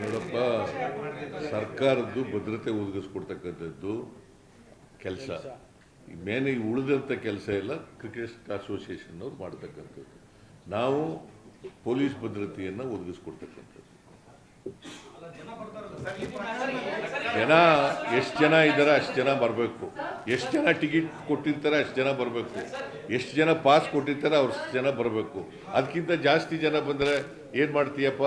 ನೋಡಪ್ಪ, ಸರ್ಕಾರದ್ದು ಭದ್ರತೆ ಒದಗಿಸ್ಕೊಡ್ತಕ್ಕಂಥದ್ದು ಕೆಲಸ. ಮೇನ್ ಈ ಉಳಿದಂಥ ಕೆಲಸ ಎಲ್ಲ ಕ್ರಿಕೆಟ್ ಅಸೋಸಿಯೇಷನ್ ಅವ್ರು ಮಾಡ್ತಕ್ಕಂಥದ್ದು. ನಾವು ಪೊಲೀಸ್ ಭದ್ರತೆಯನ್ನು ಒದಗಿಸ್ಕೊಡ್ತಕ್ಕಂಥದ್ದು. ಜನ ಎಷ್ಟು ಜನ ಇದ್ದಾರೆ ಅಷ್ಟು ಜನ ಬರಬೇಕು. ಎಷ್ಟು ಜನ ಟಿಕೆಟ್ ಕೊಟ್ಟಿರ್ತಾರೆ ಅಷ್ಟು ಜನ ಬರಬೇಕು. ಎಷ್ಟು ಜನ ಪಾಸ್ ಕೊಟ್ಟಿರ್ತಾರೆ ಅವ್ರಷ್ಟು ಜನ ಬರಬೇಕು. ಅದಕ್ಕಿಂತ ಜಾಸ್ತಿ ಜನ ಬಂದರೆ ಏನು ಮಾಡ್ತೀಯಪ್ಪ?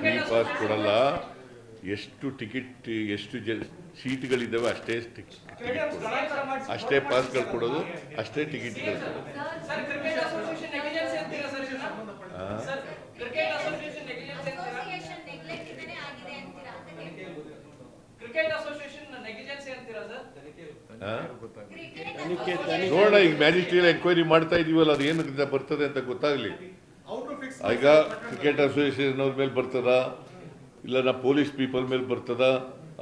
ಫ್ರೀ ಪಾಸ್ ಕೊಡಲ್ಲ. ಎಷ್ಟು ಟಿಕೆಟ್ ಎಷ್ಟು ಜ ಸೀಟ್ಗಳಿದ್ದಾವೆ ಅಷ್ಟೇ ಟಿಕೆಟ್. ಕೊಡೋದು ಅಷ್ಟೇ ಪಾಸ್ಗಳು ಕೊಡೋದು ಅಷ್ಟೇ ಟಿಕೆಟ್ ಕೊಡೋದು ನೋಡೋಣ ಈಗ ಮ್ಯಾಜಿಸ್ಟ್ರೇಟ್ ಎಂಕ್ವೈರಿ ಮಾಡ್ತಾ ಇದೀವಲ್ಲ ಅದು ಏನಕ್ಕೆ ಬರ್ತದೆ ಅಂತ ಗೊತ್ತಾಗ್ಲಿ. ಈಗ ಕ್ರಿಕೆಟ್ ಅಸೋಸಿಯೇಷನ್ ಅವ್ರ ಮೇಲೆ ಬರ್ತದ ಇಲ್ಲ ನಾ ಪೊಲೀಸ್ ಪೀಪಲ್ ಮೇಲೆ ಬರ್ತದ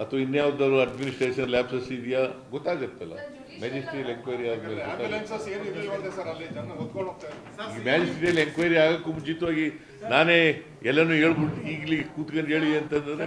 ಅಥವಾ ಇನ್ಯಾವ್ದಾದ್ರು ಅಡ್ಮಿನಿಸ್ಟ್ರೇಷನ್ ಲ್ಯಾಪ್ಸಸ್ ಇದೆಯಾ ಗೊತ್ತಾಗುತ್ತಲ್ಲ. ಮ್ಯಾಜಿಸ್ಟ್ರೇಟ್ ಎಂಕ್ವೈರಿ ಆದ್ಮೇಲೆ ಮ್ಯಾಜಿಸ್ಟ್ರಿಯಲ್ ಎಂಕ್ವೈರಿ ಆಗಕ್ಕೂ ಮುಂಚಿತವಾಗಿ ನಾನೇ ಎಲ್ಲನೂ ಹೇಳ್ಬಿಟ್ಟು ಈಗಲೇ ಕೂತ್ಕೊಂಡು ಹೇಳಿ ಅಂತಂದ್ರೆ